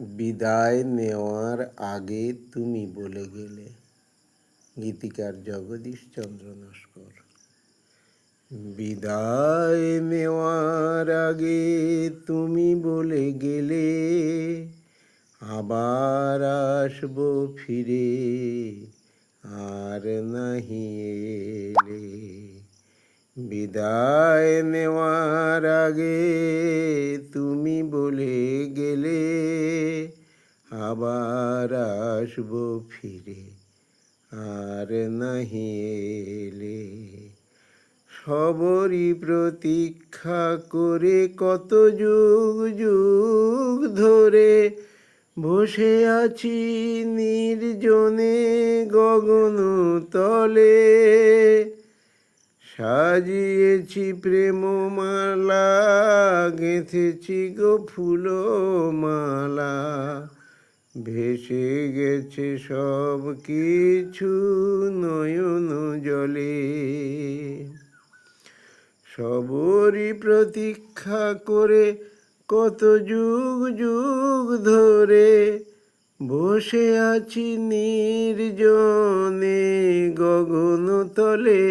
বিদায় নেওয়ার আগে তুমি বলে গেলে। গীতিকার জগদীশ চন্দ্র নস্কর, বিদায় নেওয়ার আগে তুমি বলে গেলে, আবার আসব ফিরে, আর নাহি বিদায় নেওয়ার আগে তুমি বলে গেলে আবার আসব ফিরে, আর নাহি এলে। সবরই প্রতীক্ষা করে কত যুগ যুগ ধরে বসে আছি নির্জনে গগন তলে সাজিয়েছি প্রেমমালা গেঁথেছি গো ফুলমালা ভেসে গেছে সব কিছু নয়ন জলে। সবরই প্রতীক্ষা করে কত যুগ যুগ ধরে বসে আছি নির্জনে গগন তলে।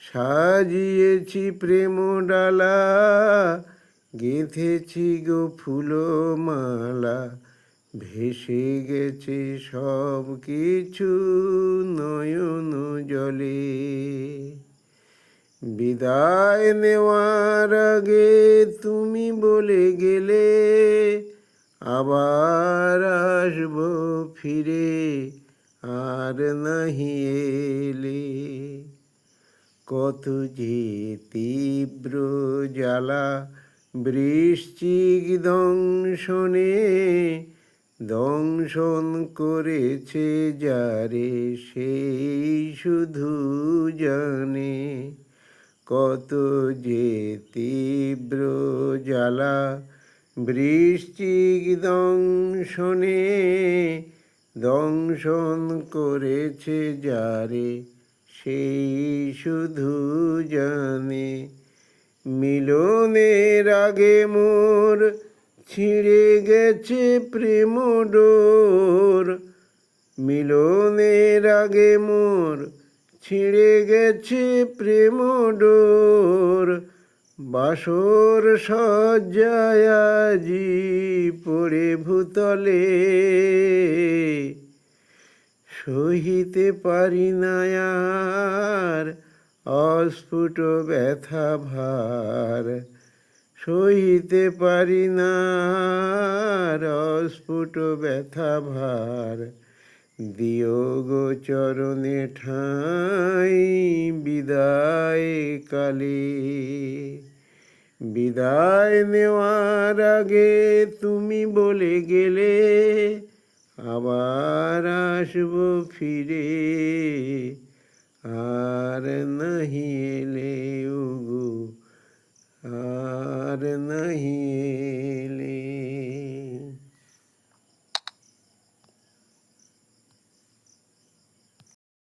সাজিয়েছি প্রেম ডালা, গেঁথেছি গো ফুলমালা, ভেসে গেছে সব কিছু নয়ন জলে। বিদায় নেওয়ার আগে তুমি বলে গেলে আবার আসব ফিরে আর নাহি এলে। কত যে তীব্র জ্বালা বৃশ্চিক দংশনে দংশন করেছে যারে সেই শুধু জানে। কত যে তীব্র জ্বালা বৃশ্চিক দংশনে দংশন করেছে যারে, সেই শুধু জানে। মিলনের আগে মোর ছিঁড়ে গেছে প্রেম ডোর মিলনের আগে মোর ছিঁড়ে গেছে প্রেম ডোর বাসর সজ্জায় আজি পড়ে ভূতলে। সহিতে পারি না আর অস্ফুট ব্যথা ভার। সহিতে পারি না অস্ফুট ব্যথা ভার। দিও গো চরণে ঠাই বিদায় কালে। বিদায় নেওয়ার আগে তুমি বলে গেলে, আবার আসব ফিরে। আর নাহি